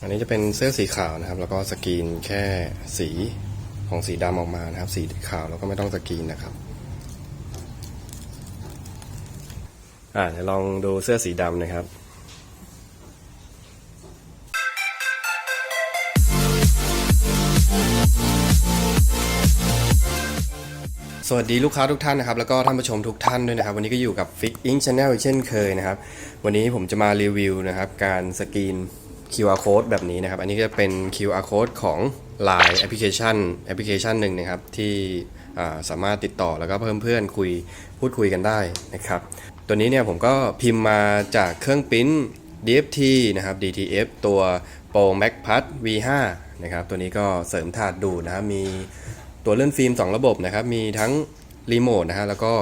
อันนี้จะเป็นเสื้อสีขาวนะครับ แล้วก็สกรีนแค่สีของสีดำออกมานะครับ สีขาวแล้วก็ไม่ต้องสกรีนนะครับอ่าเดี๋ยวลองดูเสื้อสีดำนะครับสวัสดีลูกค้าทุกท่านนะครับแล้วก็ท่านผู้ชมทุกท่านด้วยนะครับ วันนี้ก็อยู่กับ Fix Ink Channel เช่นเคยนะครับ วันนี้ผมจะมารีวิวนะครับ การสกรีน QR code แบบนี้นะครับ อันนี้จะเป็น QR code ของ Line แอปพลิเคชันแอปพลิเคชันหนึ่งนะครับ ที่สามารถติดต่อแล้วก็เพิ่มเพื่อนคุยพูดคุยกันได้นะครับ ตัวนี้เนี่ยผมก็พิมพ์มาจากเครื่องปริ้น DFT นะครับ DTF ตัว Pro Max Plus V5 นะครับ ตัวนี้ก็เสริมถาดดูนะครับ มีตัวเลื่อนฟิล์ม 2 ระบบนะครับ มีทั้งรีโมทนะฮะแล้วก็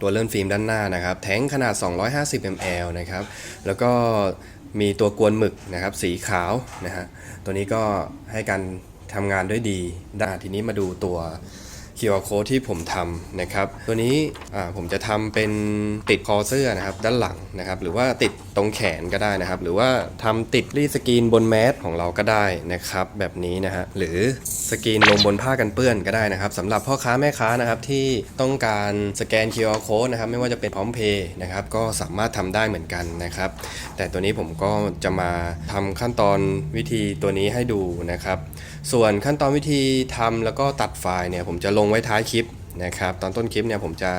ตัวเลื่อนฟิล์มด้านหน้านะครับ แท้งขนาด 250 ml นะครับ แล้วก็ มีตัวกวนหมึกนะครับ สีขาวนะฮะตัวนี้ก็ให้การทำงานด้วยดีได้ทีนี้มาดูตัว QR code ที่ผมทำนะครับ ตัวนี้ผมจะทำเป็นติดคอเสื้อนะครับด้านหลังนะครับ หรือว่าติดตรงแขนก็ได้นะครับ หรือว่าทำติดรีสกรีนบนแมสของเราก็ได้นะครับ แบบนี้นะฮะหรือสกรีนลงบนผ้ากันเปื้อนก็ได้นะครับสำหรับพ่อค้าแม่ค้านะครับที่ต้องการสแกน QR code นะครับ ไม่ว่าจะเป็นพร้อมเพย์นะครับ ก็สามารถทำได้เหมือนกันนะครับ แต่ตัวนี้ผมก็จะมาทำขั้นตอนวิธีตัวนี้ให้ดูนะครับ ส่วนขั้นตอนวิธีทำแล้วก็ตัดไฟล์เนี่ยผมจะลงไว้ท้ายคลิปนะครับตอนต้นคลิปเนี่ยผมจะ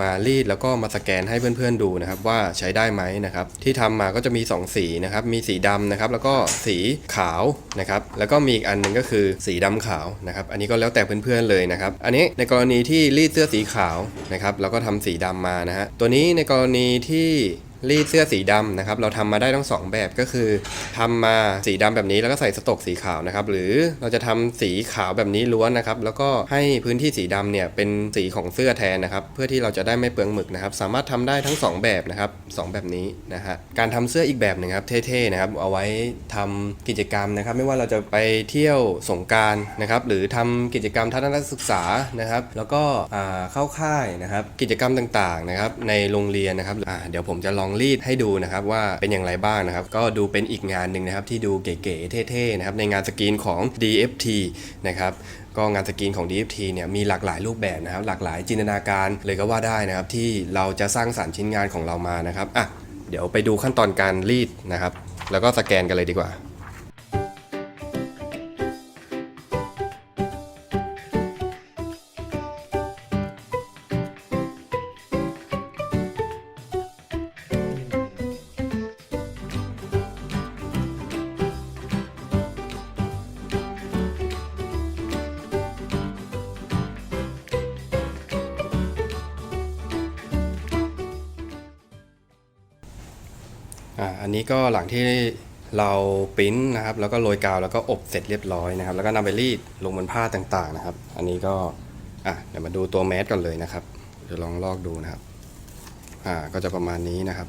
มารีดแล้วก็มาสแกนให้เพื่อนๆดูนะครับ ว่าใช้ได้ไหมนะครับ ที่ทำมาก็จะมี 2 สีนะครับ มีสีดำนะครับ แล้วก็สีขาวนะครับ แล้วก็มีอีกอันหนึ่งก็คือสีดำขาวนะครับ อันนี้ก็แล้วแต่เพื่อนๆเลยนะครับ อันนี้ในกรณีที่รีดเสื้อสีขาวนะครับ แล้วก็ทำสีดำมานะฮะตัวนี้ในกรณีที่ รีดเสื้อสีดำนะครับเราทำมาได้ทั้งสองแบบก็คือทำมาสีดำแบบนี้แล้วก็ใส่สตอกสีขาวนะครับหรือเราจะทำสีขาวแบบนี้ล้วนนะครับแล้วก็ให้พื้นที่สีดำเนี่ยเป็นสีของเสื้อแทนนะครับเพื่อที่เราจะได้ไม่เปลืองหมึกนะครับสามารถทำได้ทั้งสองแบบนะครับสองแบบนี้นะฮะการทำเสื้ออีกแบบหนึ่งครับเท่ๆนะครับเอาไว้ทำกิจกรรมนะครับ ไม่ว่าเราจะไปเที่ยวสงการนะครับหรือทำกิจกรรมทัศนศึกษานะครับแล้วก็เข้าค่ายนะครับกิจกรรมต่างๆนะครับในโรงเรียนนะครับเดี๋ยวผมจะลองรีดให้ดูนะครับว่าเป็นอย่างไรบ้างนะครับ ก็ดูเป็นอีกงานหนึ่งนะครับที่ดูเก๋ๆเท่ๆนะครับในงานสกรีนของ DFT นะครับก็งานสกรีนของ DFT เนี่ยมีหลากหลายรูปแบบนะครับ หลากหลายจินตนาการเลยก็ว่าได้นะครับ ที่เราจะสร้างสรรค์ชิ้นงานของเรามานะครับอะเดี๋ยวไปดูขั้นตอนการรีดนะครับ แล้วก็สแกนกันเลยดีกว่า อ่าอันนี้ก็หลังที่เราปริ้นนะครับ แล้วก็โรยกาวแล้วก็อบเสร็จเรียบร้อยนะครับ แล้วก็นำไปรีดลงบนผ้าต่างๆนะครับ อันนี้ก็อะเดี๋ยวมาดูตัวแมสก่อนเลยนะครับเดี๋ยวลองลอกดูนะครับอ่าก็จะประมาณนี้นะครับ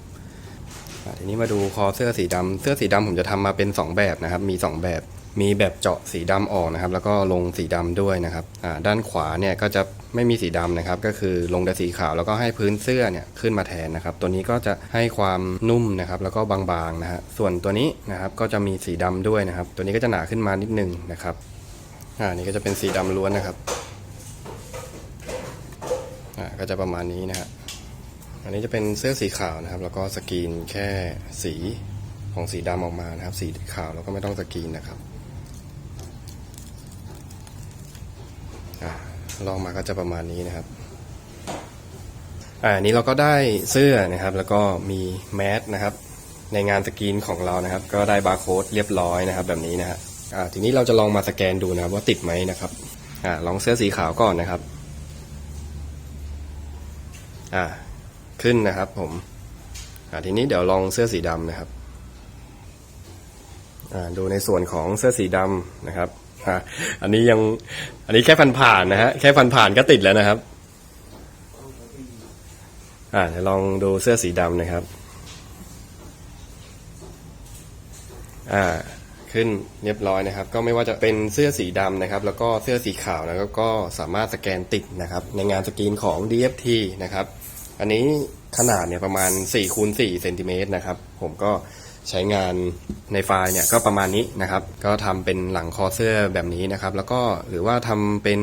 อ่าทีนี้มาดูคอเสื้อสีดำเสื้อสีดำผมจะทำมาเป็น 2 แบบนะครับ มี 2 แบบ มีแบบเจาะสีดำออกนะครับ แล้วก็ลงสีดำด้วยนะครับด้านขวาเนี่ยก็จะไม่มีสีดำนะครับ ก็คือลงแต่สีขาวแล้วก็ให้พื้นเสื้อเนี่ยขึ้นมาแทนนะครับ ตัวนี้ก็จะให้ความนุ่มนะครับ แล้วก็บางๆนะฮะส่วนตัวนี้นะครับก็จะมีสีดำด้วยนะครับ ตัวนี้ก็จะหนาขึ้นมานิดนึงนะครับอ่านี่ก็จะเป็นสีดำล้วนนะครับอ่าก็จะประมาณนี้นะฮะอันนี้จะเป็นเสื้อสีขาวนะครับ แล้วก็สกรีนแค่สีของสีดำออกมานะครับ สีขาวแล้วก็ไม่ต้องสกรีนนะครับอ่า ลองมาก็จะประมาณนี้นะครับ อ่านนี้เราก็ได้เสื้อนะครับ แล้วก็มีแมสนะครับ ในงานสกรีนของเรานะครับ ก็ได้บาร์โค้ดเรียบร้อยนะครับ แบบนี้นะฮะอ่าทีนี้เราจะลองมาสแกนดูนะครับ ว่าติดไหมนะครับอ่าลองเสื้อสีขาวก่อนนะครับอ่าขึ้นนะครับ ผมอ่าทีนี้เดี๋ยวลองเสื้อสีดำนะครับอ่าดูในส่วนของเสื้อสีดำนะครับ อันนี้ยัง อันนี้แค่ฟันผ่านนะฮะ แค่ฟันผ่านก็ติดแล้วนะครับ อ่าลองดูเสื้อสีดำนะครับ อ่า ขึ้นเรียบร้อยนะครับ ก็ไม่ว่าจะเป็นเสื้อสีดำนะครับ แล้วก็เสื้อสีขาวนะครับก็สามารถสแกนติดนะครับ ในงานสกรีนของ DFT นะครับ อันนี้ขนาดเนี่ยประมาณ4คูณ4เซนติเมตรนะครับ ผมก็ ใช้งานในไฟล์เนี่ยก็ประมาณนี้นะครับ ก็ทำเป็นหลังคอเสื้อแบบนี้นะครับ แล้วก็หรือว่าทำเป็น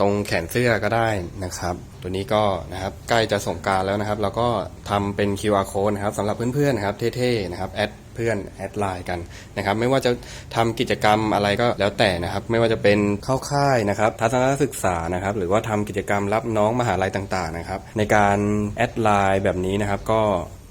ตรงแขนเสื้อก็ได้นะครับ ตัวนี้ก็นะครับใกล้จะสงการแล้วนะครับ แล้วก็ทำเป็น QR code นะครับสำหรับเพื่อนๆนะครับเท่ๆนะครับแอดเพื่อนแอดไลน์กันนะครับ ไม่ว่าจะทำกิจกรรมอะไรก็แล้วแต่นะครับ ไม่ว่าจะเป็นเข้าค่ายนะครับทัศนศึกษานะครับ หรือว่าทำกิจกรรมรับน้องมหาลัยต่างๆนะครับ ในการแอดไลน์แบบนี้นะครับก็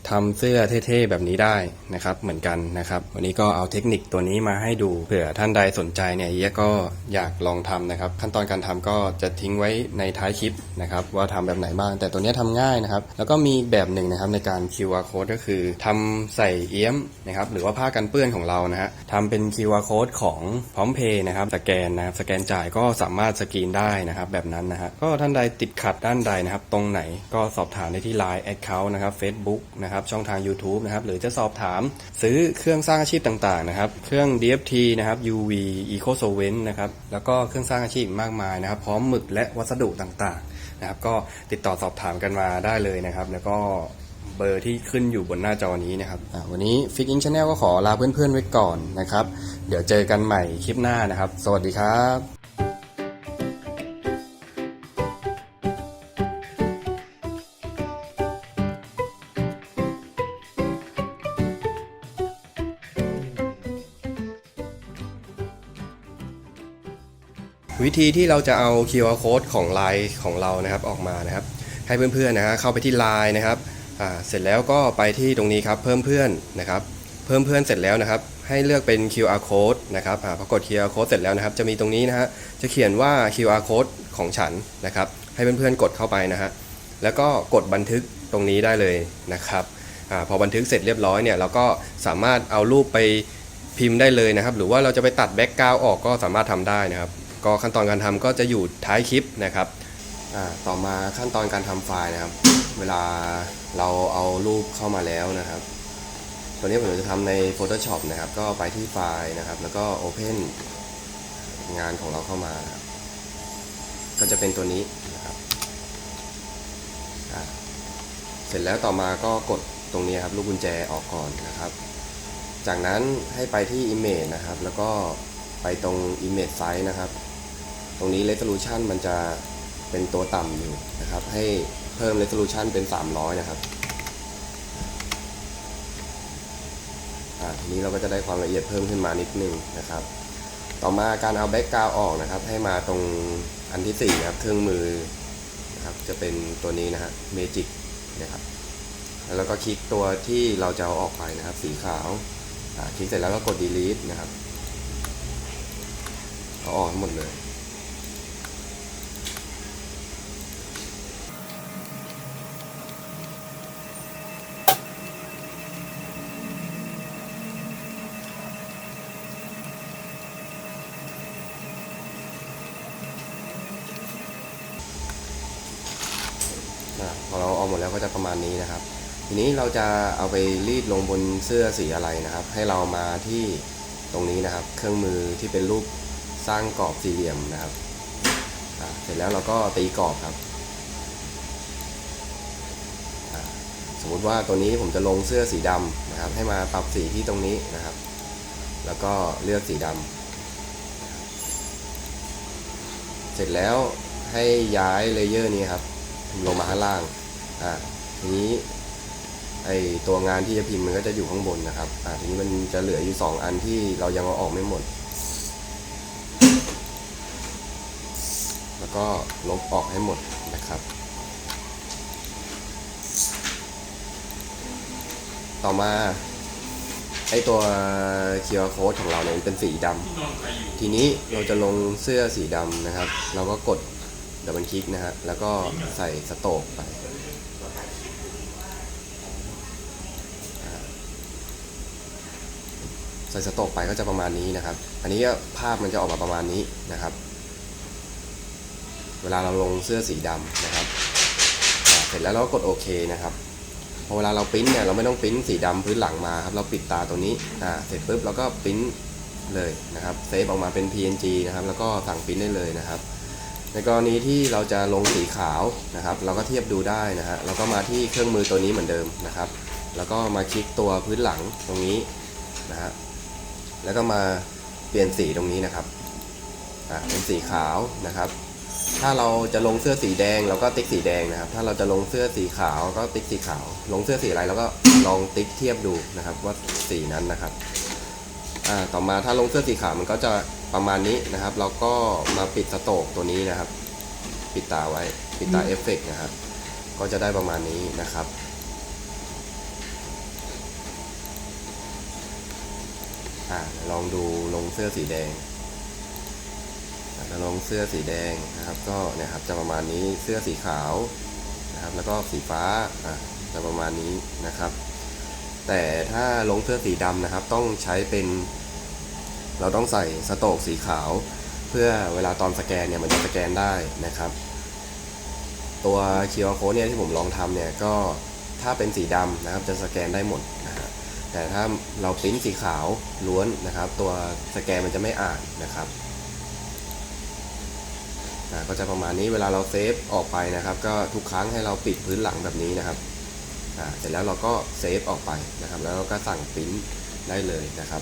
ทำเสื้อเท่ๆแบบนี้ได้นะครับเหมือนกันนะครับ วันนี้ก็เอาเทคนิคตัวนี้มาให้ดูเผื่อท่านใดสนใจเนี่ยเอียก็อยากลองทำนะครับ ขั้นตอนการทำก็จะทิ้งไว้ในท้ายคลิปนะครับ ว่าทำแบบไหนบ้าง แต่ตัวนี้ทำง่ายนะครับ แล้วก็มีแบบหนึ่งนะครับในการ QR code ก็คือทำใส่เอี้ยมนะครับหรือว่าผ้ากันเปื้อนของเรานะฮะทำเป็น QR code ของพร้อมเพย์นะครับสแกนนะครับสแกนจ่ายก็สามารถสกรีนได้นะครับ แบบนั้นนะฮะก็ท่านใดติดขัดด้านใดนะครับ ตรงไหนก็สอบถามได้ที่ Line Account นะครับ Facebook นะครับช่องทาง YouTube นะครับหรือจะสอบถามซื้อเครื่องสร้างอาชีพต่างๆนะครับเครื่อง DFT นะครับ UV Eco Solvent นะครับแล้วก็เครื่องสร้างอาชีพมากมายนะครับพร้อมหมึกและวัสดุต่างๆนะครับก็ติดต่อสอบถามกันมาได้เลยนะครับ แล้วก็เบอร์ที่ขึ้นอยู่บนหน้าจอนี้นะครับวันนี้ f i x In Channel ก็ขอลาเพื่อนๆไว้ก่อนนะครับ เดี๋ยวเจอกันใหม่คลิปหน้านะครับ สวัสดีครับ วิธีที่เราจะเอา QR code ของ Line ของเรานะครับออกมานะครับ ให้เพื่อนๆนะฮะเข้าไปที่ Line นะครับเสร็จแล้วก็ไปที่ตรงนี้ครับเพิ่มเพื่อนนะครับเพิ่มเพื่อนเสร็จแล้วนะครับให้เลือกเป็น QR code นะครับอพอกด QR code เสร็จแล้วนะครับ จะมีตรงนี้นะฮะจะเขียนว่า QR code ของฉันนะครับ ให้เพื่อนๆกดเข้าไปนะฮะแล้วก็กดบันทึกตรงนี้ได้เลยนะครับอพอบันทึกเสร็จเรียบร้อยเนี่ยเราก็สามารถเอารูปไปพิมพ์ได้เลยนะครับ หรือว่าเราจะไปตัดแบ็กกราวออกก็สามารถทำได้นะครับ ก็ขั้นตอนการทำก็จะอยู่ท้ายคลิปนะครับต่อมาขั้นตอนการทำไฟล์นะครับ เวลาเราเอารูปเข้ามาแล้วนะครับตัวนี้ผมจะทำใน Photoshop นะครับ ก็ไปที่ไฟล์นะครับ แล้วก็ Open งานของเราเข้ามานะครับก็จะเป็นตัวนี้นะครับเสร็จแล้วต่อมาก็กดตรงนี้ครับลูกกุญแจออกก่อนนะครับ จากนั้นให้ไปที่ Image นะครับ แล้วก็ไปตรง Image Size นะครับ ตรงนี้ Resolution มันจะเป็นตัวต่ำอยู่นะครับ ให้เพิ่ม Resolution เป็น 300 นะครับอ่าทีนี้เราก็จะได้ความละเอียดเพิ่มขึ้นมานิดนึงนะครับ ต่อมาการเอาแบ็กกราวออกนะครับ ให้มาตรงอันที่4ครับเครื่องมือนะครับจะเป็นตัวนี้นะฮะ Magic นะครับแล้วก็คลิกตัวที่เราจะเอาออกไปนะครับ สีขาวคลิกเสร็จแล้วก็กด delete นะครับเอาออกทั้งหมดเลย อะพอเราเอาหมดแล้วก็จะประ มาณนี้นะครับ ทีนี้เราจะเอาไปรีดลงบนเสื้อสีอะไรนะครับ ให้เรามาที่ตรงนี้นะครับ เครื่องมือที่เป็นรูปสร้างกรอบสี่เหลี่ยมนะครับเสร็จแล้วเราก็ตีกรอบครับ สมมุติว่าตัวนี้ผมจะลงเสื้อสีดำนะครับ ให้มาปรับสีที่ตรงนี้นะครับ แล้วก็เลือกสีดำเสร็จแล้วให้ย้ายเลเยอร์นี้ครับ ลงมาข้างล่าง อ่า ทีนี้ไอตัวงานที่จะพิมพ์มันก็จะอยู่ข้างบนนะครับอ่าทีนี้มันจะเหลืออยู่ 2 อันที่เรายังเอาออกไม่หมด แล้วก็ลบออกให้หมดนะครับ ต่อมาไอตัว QR code ของเราเนี่ยมันเป็นสีดำทีนี้เราจะลงเสื้อสีดำนะครับ เราก็กดดับเบิลคลิกนะฮะแล้วก็ใส่สโตกไปอ่า ใส่สโตกไปก็จะประมาณนี้นะครับ อันนี้ก็ภาพมันจะออกมาประมาณนี้นะครับ เวลาเราลงเสื้อสีดำนะครับเสร็จแล้วเราก็กดโอเคนะครับพอเวลาเราปริ้นเนี่ยเราไม่ต้องปริ้นสีดำพื้นหลังมาครับเราปิดตาตัวนี้อ่าเสร็จปุ๊บเราก็ปริ้นเลยนะครับเซฟออกมาเป็น PNG นะครับแล้วก็สั่งปริ้นได้เลยนะครับ ในกรณีที่เราจะลงสีขาวนะครับ เราก็เทียบดูได้นะฮะเราก็มาที่เครื่องมือตัวนี้เหมือนเดิมนะครับ แล้วก็มาคลิกตัวพื้นหลังตรงนี้นะฮะ แล้วก็มาเปลี่ยนสีตรงนี้นะครับอ่าเป็นสีขาวนะครับ ถ้าเราจะลงเสื้อสีแดงเราก็ติ๊กสีแดงนะครับ ถ้าเราจะลงเสื้อสีขาวก็ติ๊กสีขาว ลงเสื้อสีอะไรเราก็ลองติ๊กเทียบดูนะครับ ว่าสีนั้นนะครับอ่าต่อมาถ้าลงเสื้อสีขาวมันก็จะประมาณนี้นะครับ เราก็มาปิดสโตกตัวนี้นะครับ ปิดตาไว้ ปิดตาเอฟเฟกต์นะครับ ก็จะได้ประมาณนี้นะครับ อ่าลองดูลงเสื้อสีแดงอะแล้วลงเสื้อสีแดงนะครับ ก็เนี่ยครับจะประมาณนี้เสื้อสีขาวนะครับ แล้วก็สีฟ้าอะจะประมาณนี้นะครับ แต่ถ้าลงเสื้อสีดำนะครับ ต้องใช้เป็น เราต้องใส่สโตกสีขาว เพื่อเวลาตอนสแกนเนี่ยมันจะสแกนได้นะครับ ตัว QR code เนี่ยที่ผมลองทำเนี่ยก็ถ้าเป็นสีดำนะครับจะสแกนได้หมดนะฮะ แต่ถ้าเราปริ้นสีขาวล้วนนะครับ ตัวสแกนมันจะไม่อ่านนะครับก็จะประมาณนี้เวลาเราเซฟออกไปนะครับ ก็ทุกครั้งให้เราปิดพื้นหลังแบบนี้นะครับเสร็จแล้วเราก็เซฟออกไปนะครับ แล้วเราก็สั่งปริ้นได้เลยนะครับ